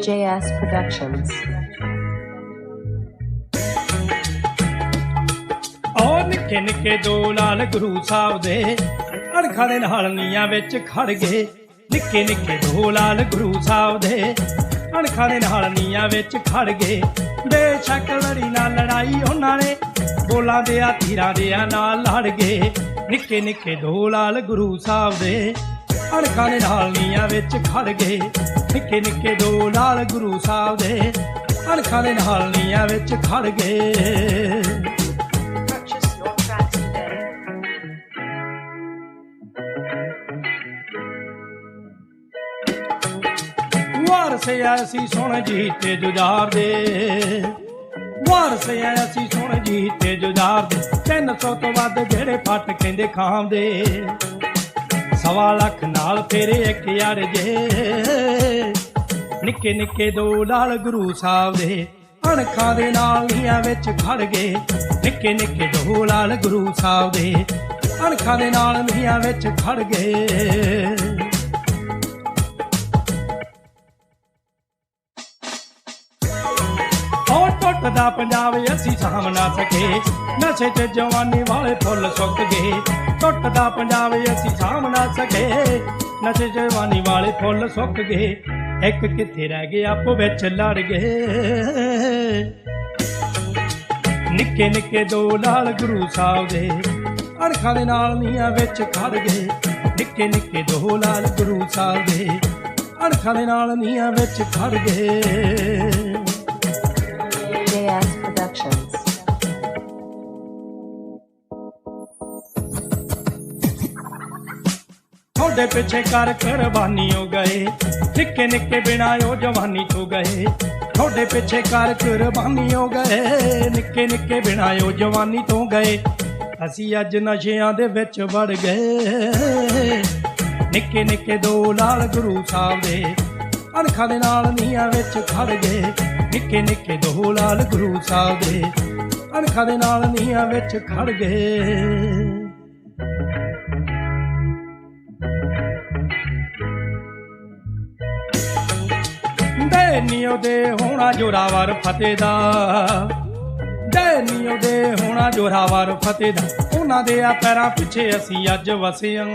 JS Productions. ਔਰ ਨਿੱਕੇ ਨਿੱਕੇ ਦੋ ਲਾਲ ਗੁਰੂ ਸਾਹਿਬ ਦੇ ਅਣਖਾਂ ਦੇ ਨਾਲ ਨੀਆਂ ਵਿੱਚ ਖੜ ਗਏ। ਨਿੱਕੇ ਨਿੱਕੇ ਦੋ ਲਾਲ ਗੁਰੂ ਸਾਹਿਬ ਦੇ ਅਣਖਾਂ ਦੇ ਨਾਲ ਨੀਆਂ ਵਿੱਚ ਖੜ ਗਏ। ਬੇਸ਼ੱਕ ਲੜੀ ਨਾਲ ਲੜਾਈ ਉਹਨਾਂ ਨੇ, ਬੋਲਾਂ ਦੇ ਆ ਤੀਰਾਂ ਦੇ ਆ ਨਾਲ ਲੜ ਗਏ। ਨਿੱਕੇ ਨਿੱਕੇ ਦੋ ਲਾਲ ਗੁਰੂ ਸਾਹਿਬ ਦੇ ਅਣਖਾਂ ਦੇ ਨਾਲ ਨੀਆਂ ਵਿੱਚ ਖੜ ਗਏ। ਨਿੱਕੇ ਨਿੱਕੇ ਦੋ ਲਾਲ ਗੁਰੂ ਸਾਹਿਬ ਦੇ ਅਣਖਾਂ ਦੇ ਨਾਲ ਨੀਆਂ ਵਿੱਚ ਖੜ ਗਏ। ਵਾਰਸੇ ਆਇਆ ਸੀ ਸੁਣ ਜੀ ਤੇ ਜੁਝਾਰ ਦੇ। ਵਾਰਸੇ ਆਇਆ ਸੀ ਸੁਣ ਜੀ ਤੇ ਜੁਝਾਰ ਦੇ। 300 ਤੋਂ ਵੱਧ ਜਿਹੜੇ ਫੱਟ ਕਹਿੰਦੇ ਖਾਂਦੇ ਸਵਾ ਲੱਖ ਨਾਲ ਫੇਰੇ ਇੱਕ ਯਾਰ ਜੇ। ਨਿੱਕੇ ਨਿੱਕੇ ਦੋ ਲਾਲ ਗੁਰੂ ਸਾਹਿਬ ਦੇ ਅਣਖਾਂ ਦੇ ਨਾਲ ਨੀਆਂ ਵਿੱਚ ਖੜ ਗਏ। ਨਿੱਕੇ ਨਿੱਕੇ ਦੋ ਲਾਲ ਗੁਰੂ ਸਾਹਿਬ ਦੇ ਅਣਖਾਂ ਦੇ ਨਾਲ ਨੀਆਂ ਵਿੱਚ ਖੜ ਗਏ। ਔਰ ਟੁੱਟਦਾ ਪੰਜਾਬ ਅਸੀਂ ਸਾਂਭ ਨਾ ਸਕੇ। ਨਸ਼ੇ 'ਚ ਜਵਾਨੀ ਵਾਲੇ ਫੁੱਲ ਸੁੱਕ ਗਏ। ਟੁੱਟਦਾ ਪੰਜਾਬ ਅਸੀਂ ਸਾਂਭ ਨਾ ਸਕੇ। ਨਸ਼ੇ 'ਚ ਜਵਾਨੀ ਵਾਲੇ ਫੁੱਲ ਸੁੱਕ ਗਏ। ਇੱਕ ਕਿੱਥੇ ਰਹਿ ਗਏ, ਆਪੋ ਵਿੱਚ ਲੜ ਗਏ। ਨਿੱਕੇ ਨਿੱਕੇ ਦੋ ਲਾਲ ਗੁਰੂ ਸਾਹਿਬ ਦੇ ਅਣਖਾਂ ਦੇ ਨਾਲ ਨੀਆਂ ਵਿੱਚ ਖੜ ਗਏ। ਨਿੱਕੇ ਨਿੱਕੇ ਦੋ ਲਾਲ ਗੁਰੂ ਸਾਹਿਬ ਦੇ ਅਣਖਾਂ ਦੇ ਨਾਲ ਨੀਆਂ ਵਿੱਚ ਖੜ ਗਏ। ਤੁਹਾਡੇ ਪਿੱਛੇ ਕਰ ਕੁਰਬਾਨੀ ਹੋ ਗਏ। ਨਿੱਕੇ ਨਿੱਕੇ ਬਿਨਾ ਉਹ ਜਵਾਨੀ ਤੋਂ ਗਏ। ਤੁਹਾਡੇ ਪਿੱਛੇ ਕਰ ਕੁਰਬਾਨੀ ਹੋ ਗਏ। ਨਿੱਕੇ ਨਿੱਕੇ ਬਿਨਾ ਉਹ ਜਵਾਨੀ ਤੋਂ ਗਏ। ਅਸੀਂ ਅੱਜ ਨਸ਼ਿਆਂ ਦੇ ਵਿੱਚ ਵੜ ਗਏ। ਨਿੱਕੇ ਨਿੱਕੇ ਦੋ ਲਾਲ ਗੁਰੂ ਸਾਹਿਬ ਦੇ ਅਣਖਾਂ ਦੇ ਨਾਲ ਨੀਆਂ ਵਿੱਚ ਖੜ ਗਏ। ਨਿੱਕੇ ਨਿੱਕੇ ਦੋ ਲਾਲ ਗੁਰੂ ਸਾਹਿਬ ਦੇ ਅਣਖਾਂ ਦੇ ਨਾਲ ਨੀਆਂ ਵਿੱਚ ਖੜ ਗਏ। ਦੈਨੀਓ ਦੇ ਹੋਣਾ ਜੋਰਾਵਰ ਫਤਿਹ ਦਾ। ਦੈਨੀਓ ਦੇ ਹੋਣਾ ਜੋਰਾਵਰ ਫਤਿਹ ਦਾ। ਉਹਨਾਂ ਦੇ ਆ ਪੈਰਾਂ ਪਿੱਛੇ ਅਸੀਂ ਅੱਜ ਵਸਿਆ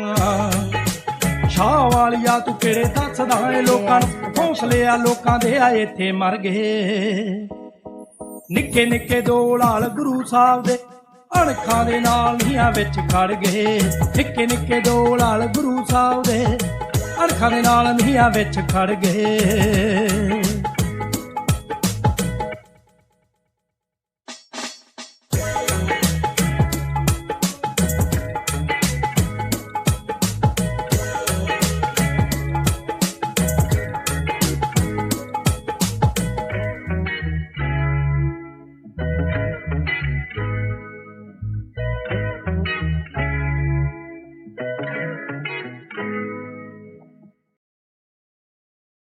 ਸ਼ਾਹ ਵਾਲੀਆ, ਤੂੰ ਕਿਹੜੇ ਦੱਸਦਾ ਏ ਲੋਕਾਂ ਨੂੰ? ਹੌਸਲੇ ਆ ਲੋਕਾਂ ਦੇ ਆ, ਇੱਥੇ ਮਰ ਗਏ। ਨਿੱਕੇ ਨਿੱਕੇ ਦੋ ਲਾਲ ਗੁਰੂ ਸਾਹਿਬ ਦੇ ਅਣਖਾਂ ਦੇ ਨਾਲ ਨੀਆਂ ਵਿੱਚ ਖੜ ਗਏ। ਨਿੱਕੇ ਨਿੱਕੇ ਦੋ ਲਾਲ ਗੁਰੂ ਸਾਹਿਬ ਦੇ ਅਣਖਾਂ ਦੇ ਨਾਲ ਮੀਆਂ ਵਿੱਚ ਖੜ ਗਏ।